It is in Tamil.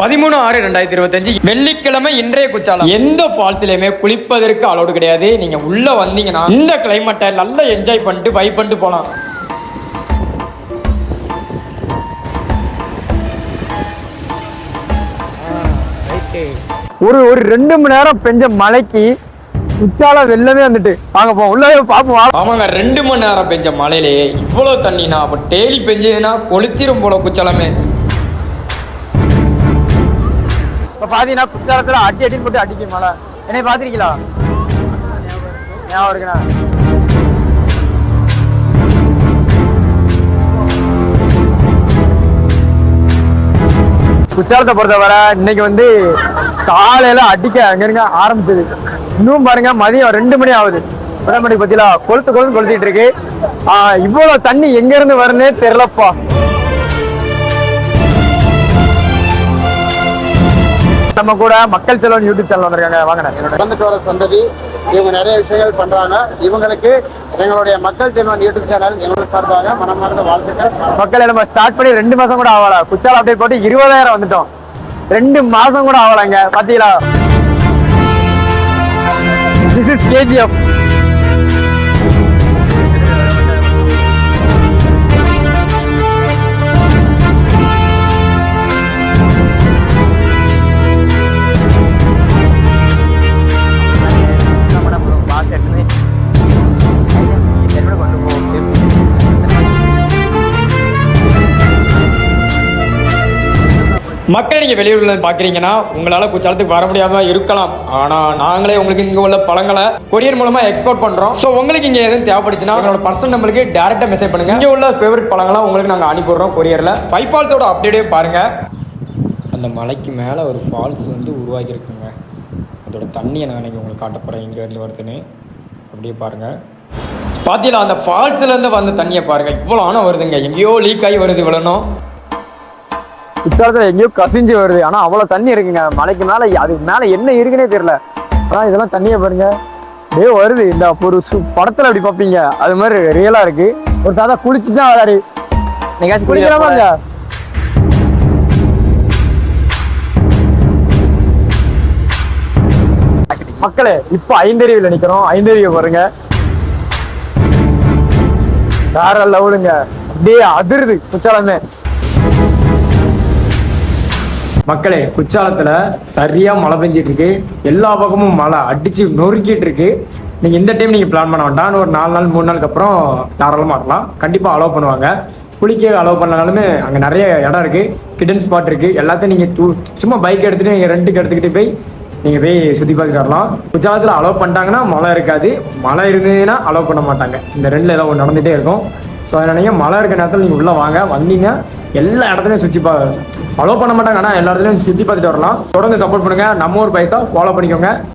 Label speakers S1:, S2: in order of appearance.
S1: பதிமூணு ஆறு ரெண்டாயிரத்தி இருபத்தஞ்சு வெள்ளிக்கிழமை இன்றைய குச்சாலம் எந்த ஃபால்ஸ்லயுமே குளிப்பதற்கு அலோடு கிடையாது. நீங்க உள்ள வந்தீங்கன்னா இந்த கிளைமேட்டை நல்லா என்ஜாய் பண்ணிட்டு வைப் பண்ணிட்டு போலாம்.
S2: ஒரு ஒரு ரெண்டு மணி நேரம் பெஞ்ச மழைக்கு உச்சால வெள்ளமே வந்துட்டு. வாங்க போ உள்ள பாப்போம்.
S1: ஆமாங்க ரெண்டு மணி நேரம் பெஞ்ச மழையிலே இவ்வளவு தண்ணினா அப்ப டெய்லி பெஞ்சதுன்னா கொளுத்திரும் போல குச்சாலமே
S2: இப்போ பாத்தீங்கன்னா குற்றாலத்தில் அடி அடி போட்டு அடிக்கும் மழை. என்னை பாத்திருக்கீங்களா ஞாபகம் இருக்குண்ணா. குற்றாலத்தை பொறுத்தவரை இன்னைக்கு வந்து காலையில அடிக்க அங்கிருங்க ஆரம்பிச்சது. இன்னும் பாருங்க மதியம் ரெண்டு மணி ஆகுது. ரெண்டு மணி பத்திலா கொளுத்து கொளுத்து கொளுத்திட்டு இருக்கு. ஆஹ் இவ்வளவு தண்ணி எங்க இருந்து தெரிலப்பா நம்ம கூட மக்கள் செல்வன் யூடியூப் சேனல் வந்திருக்காங்க. வாங்க
S3: வளர்ந்துட்டு வர சந்ததி இவங்க நிறைய விஷயங்கள் பண்றாங்க. இவங்களுக்கு எங்களுடைய மக்கள் செல்வன் யூடியூப் சேனல் எங்களுக்கு சார்பாக மனமார்ந்த வாழ்த்துக்கள்.
S2: மக்களை நம்ம ஸ்டார்ட் பண்ணி ரெண்டு மாசம் கூட ஆகல. குச்சால அப்படியே போட்டு இருபதாயிரம் வந்துட்டோம். ரெண்டு மாசம் கூட ஆகலைங்க. பாத்தீங்களா? திஸ் இஸ் கேஜிஎஃப்
S1: மக்கள் நீங்கள் வெளியூர்ல பார்க்குறீங்கன்னா உங்களால் உங்களால குச்சாலத்துக்கு வர முடியாமல் இருக்கலாம். ஆனால் நாங்களே உங்களுக்கு இங்கே உள்ள பழங்களை கொரியர் மூலமாக எக்ஸ்போர்ட் பண்ணுறோம் ஸோ உங்களுக்கு இங்கே எதுவும் தேவைப்படுச்சுன்னா உங்களோட பர்சனல் நம்பருக்கு டேரெக்டாக மெசேஜ் பண்ணுங்க. இங்கே உள்ள ஃபேவரட் பழங்களாக உங்களுக்கு நாங்கள் அனுப்பிடுறோம் கொரியரில். ஃபைவ் ஃபால்ஸோட அப்டேட்டே பாருங்கள் அந்த மலைக்கு மேலே ஒரு ஃபால்ஸ் வந்து உருவாகி இருக்குங்க அதோட தண்ணியை நான் இன்னைக்கு உங்களுக்கு காட்ட இங்கேருந்து இங்க வருதுன்னு. அப்படியே பாருங்கள் பார்த்தீங்களா அந்த ஃபால்ஸ்லேருந்து வந்த தண்ணியை பாருங்க. இவ்வளோ ஆனால் வருதுங்க. எங்கேயோ லீக் ஆகி வருது இவ்வளோ
S2: குச்சாலத்துல எங்கேயோ கசிஞ்சு வருது. ஆனா அவ்வளவு தண்ணி இருக்குங்க. மலைக்கு மேல அதுக்கு மேல என்ன இருக்குன்னே தெரியல. ஆனா இதெல்லாம் தண்ணியை பாருங்க. டே வருது. இந்த ஒரு சு- படத்துல அப்படி பார்ப்பீங்க அது மாதிரி ரியலா இருக்கு. ஒரு தாத்தா குளிச்சுட்டு தான் வராரு. குளிக்கலாமாங்க மக்களே இப்ப ஐந்தறிவுல நிக்கிறோம். ஐந்தறிவு பாருங்க. வேற லெவலுங்க. அப்படியே அதிருது. குச்சாலமே
S1: மக்களே குற்றாலத்தில் சரியாக மழை பெஞ்சிட்டு இருக்கு எல்லா பக்கமும் மழை அடிச்சு நொறுக்கிட்டு இருக்கு நீங்கள் இந்த டைம் நீங்கள் பிளான் பண்ண வேண்டாம். இன்னும் ஒரு நாலு நாள் மூணு நாளுக்கு அப்புறம் தாராளமாக இருக்கலாம் கண்டிப்பாக அலோவ் பண்ணுவாங்க. குளிக்க அலோவ் பண்ணாலுமே அங்கே நிறைய இடம் இருக்கு. கிடன் ஸ்பாட் இருக்கு. எல்லாத்தையும் நீங்கள் தூ- சும்மா பைக் எடுத்துகிட்டு நீங்கள் ரெண்டுக்கு எடுத்துக்கிட்டு போய் நீங்கள் போய் சுற்றி பார்த்துட்டு வரலாம். குஜராத்தில் அலோவ் பண்ணிட்டாங்கன்னா மழை இருக்காது. மழை இருந்ததுன்னா அலோவ் பண்ண மாட்டாங்க. இந்த ரெண்டில் ஏதோ ஒன்று நடந்துகிட்டே இருக்கும். ஸோ அதனால மழை இருக்க நேரத்தில் நீங்கள் உள்ளே வாங்க. வந்தீங்க எல்லா இடத்துலையும் சுற்றி பா அலோவ் பண்ண மாட்டாங்க ஆனால் எல்லா இடத்துலையும் சுற்றி பார்த்துட்டு வரலாம். தொடர்ந்து சப்போர்ட் பண்ணுங்கள் நம்ம ஒரு பைசா ஃபாலோ பண்ணிக்கோங்க.